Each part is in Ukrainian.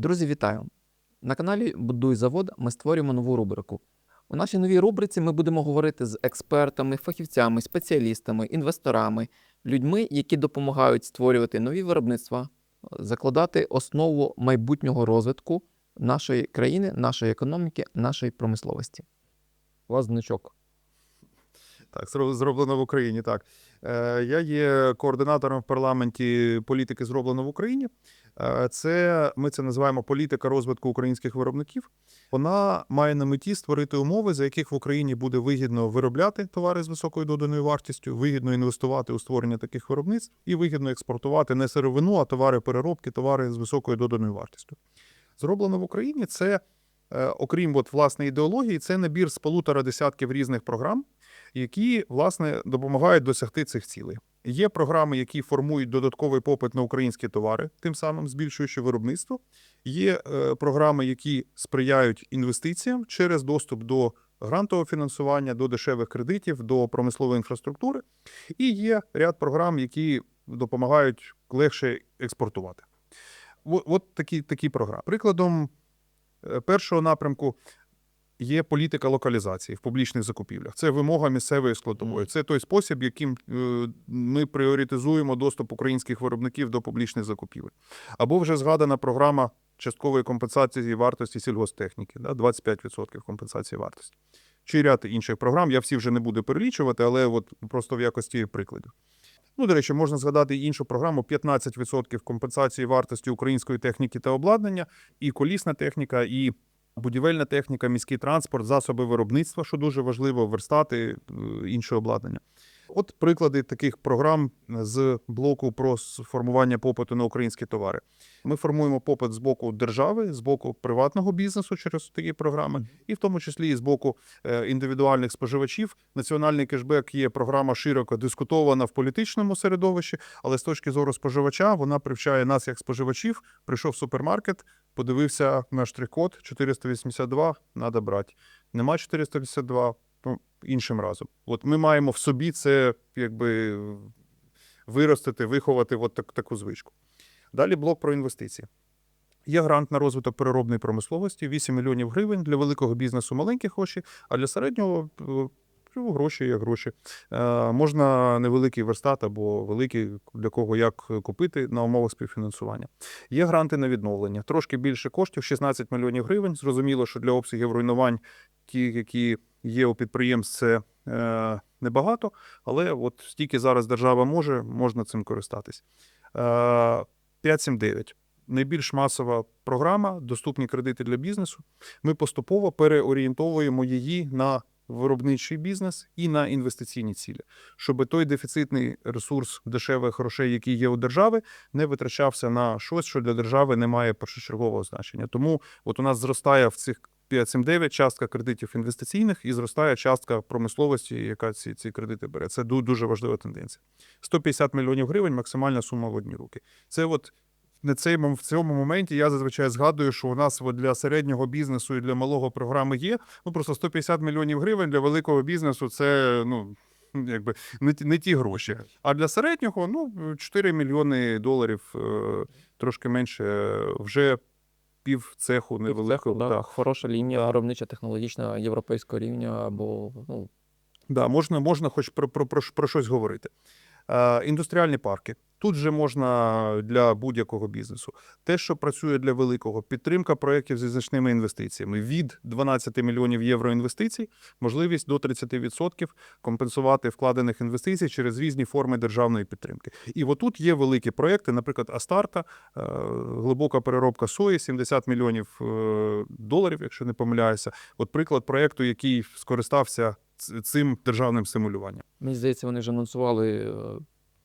Друзі, вітаю! На каналі Будуй завод ми створюємо нову рубрику. У нашій новій рубриці ми будемо говорити з експертами, фахівцями, спеціалістами, інвесторами, людьми, які допомагають створювати нові виробництва, закладати основу майбутнього розвитку нашої країни, нашої економіки, нашої промисловості. У вас значок. Так, зроблено в Україні. Так. Е, я є координатором в парламенті політики зроблено в Україні. Е, це ми це називаємо політика розвитку українських виробників. Вона має на меті створити умови, за яких в Україні буде вигідно виробляти товари з високою доданою вартістю, вигідно інвестувати у створення таких виробництв і вигідно експортувати не сировину, а товари переробки, товари з високою доданою вартістю. Зроблено в Україні це, е, окрім от, власне ідеології, це набір з полутора десятків різних програм які власне допомагають досягти цих цілей. Є програми, які формують додатковий попит на українські товари, тим самим збільшуючи виробництво. Є е, програми, які сприяють інвестиціям через доступ до грантового фінансування, до дешевих кредитів, до промислової інфраструктури. І є ряд програм, які допомагають легше експортувати. От, такі, такі програми. Прикладом е, першого напрямку є політика локалізації в публічних закупівлях. Це вимога місцевої складової. Це той спосіб, яким е, ми пріоритизуємо доступ українських виробників до публічних закупівель. Або вже згадана програма часткової компенсації вартості сільгостехніки, да, 25% компенсації вартості. Чи ряд інших програм. Я всі вже не буду перелічувати, але от просто в якості прикладів. Ну, до речі, можна згадати і іншу програму: 15% компенсації вартості української техніки та обладнання, і колісна техніка, і будівельна техніка, міський транспорт, засоби виробництва, що дуже важливо, верстати, е, інше обладнання. От приклади таких програм з блоку про формування попиту на українські товари. Ми формуємо попит з боку держави, з боку приватного бізнесу через такі програми, і в тому числі і з боку е, індивідуальних споживачів. Національний кешбек є програма широко дискутована в політичному середовищі, але з точки зору споживача вона привчає нас як споживачів. Прийшов в супермаркет, подивився на штрих-код 482, треба брати. Нема 482, ну, іншим разом. От ми маємо в собі це якби виростити, виховати от так, таку звичку. Далі блок про інвестиції. Є грант на розвиток переробної промисловості 8 мільйонів гривень для великого бізнесу маленькі гроші, а для середнього ну, гроші є гроші. Е, можна невеликий верстат або великий, для кого як купити на умовах співфінансування. Є гранти на відновлення. Трошки більше коштів 16 мільйонів гривень. Зрозуміло, що для обсягів руйнувань, ті, які є у підприємств, це е, небагато, але от стільки зараз держава може, можна цим користатись. Е, 579. Найбільш масова програма, доступні кредити для бізнесу. Ми поступово переорієнтовуємо її на виробничий бізнес і на інвестиційні цілі, щоб той дефіцитний ресурс дешевих грошей, який є у держави, не витрачався на щось, що для держави не має першочергового значення. Тому от у нас зростає в цих 5-7-9 частка кредитів інвестиційних і зростає частка промисловості, яка ці, ці кредити бере. Це дуже важлива тенденція. 150 мільйонів гривень максимальна сума в одні руки. Це от на цей в цьому моменті я зазвичай згадую, що у нас для середнього бізнесу і для малого програми є. Ну просто 150 мільйонів гривень для великого бізнесу це ну. Якби не, не ті гроші. А для середнього ну 4 мільйони доларів, е, трошки менше, е, вже пів цеху невеликого. да, так. Хороша лінія виробнича технологічна європейського рівня або ну, Да, можна, можна хоч про, про, про, про щось говорити. Е, індустріальні парки. Тут же можна для будь-якого бізнесу. Те, що працює для великого, підтримка проєктів зі значними інвестиціями від 12 мільйонів євро інвестицій, можливість до 30% компенсувати вкладених інвестицій через різні форми державної підтримки. І отут є великі проєкти, наприклад, Астарта, е, глибока переробка сої, 70 мільйонів е, доларів, якщо не помиляюся. От приклад проєкту, який скористався цим державним стимулюванням. мені здається, вони вже анонсували е,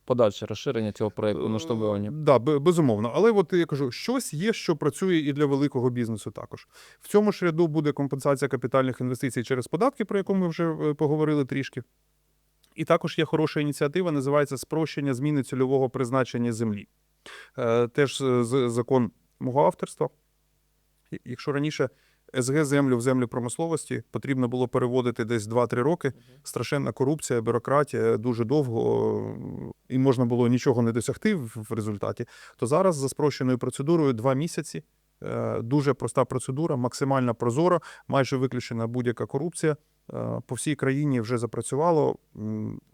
подальше розширення цього проєкту масштабування. Да, безумовно. Але от я кажу, щось є, що працює і для великого бізнесу також. В цьому ж ряду буде компенсація капітальних інвестицій через податки, про яку ми вже е, поговорили трішки. І також є хороша ініціатива, називається спрощення зміни цільового призначення землі. Е, Теж закон мого авторства. Якщо раніше СГ землю в землю промисловості потрібно було переводити десь 2-3 роки, страшенна корупція, бюрократія дуже довго, і можна було нічого не досягти в результаті, то зараз за спрощеною процедурою 2 місяці Е, Дуже проста процедура, максимально прозора, майже виключена будь-яка корупція. Е, По всій країні вже запрацювало.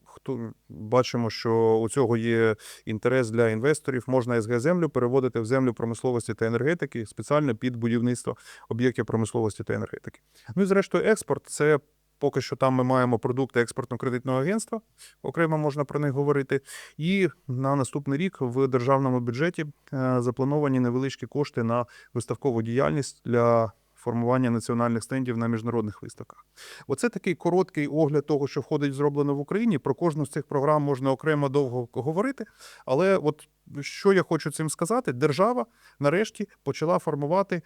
Хто бачимо, що у цього є інтерес для інвесторів. Можна СГ землю переводити в землю промисловості та енергетики спеціально під будівництво об'єктів промисловості та енергетики. Ну і зрештою, експорт це поки що там ми маємо продукти експортно-кредитного агентства. Окремо можна про них говорити. І на наступний рік в державному бюджеті е, заплановані невеличкі кошти на виставкову діяльність для формування національних стендів на міжнародних виставках. Оце такий короткий огляд того, що входить зроблено в Україні. Про кожну з цих програм можна окремо довго говорити. Але от що я хочу цим сказати, держава нарешті почала формувати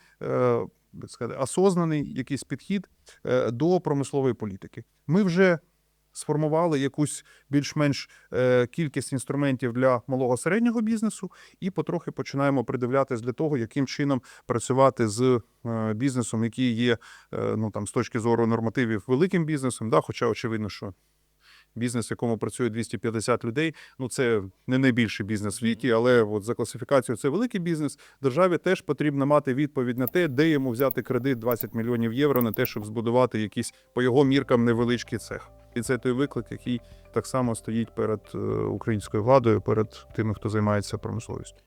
як сказати, осознаний якийсь підхід е, до промислової політики. Ми вже сформували якусь більш-менш е, кількість інструментів для малого середнього бізнесу, і потрохи починаємо придивлятись для того, яким чином працювати з е, бізнесом, який є ну там з точки зору нормативів великим бізнесом. Да, хоча очевидно, що бізнес, в якому працює 250 людей, ну це не найбільший бізнес в світі, але от за класифікацією це великий бізнес. Державі теж потрібно мати відповідь на те, де йому взяти кредит 20 мільйонів євро на те, щоб збудувати якийсь по його міркам невеличкий цех. І це той виклик, який так само стоїть перед е, українською владою, перед тими, хто займається промисловістю.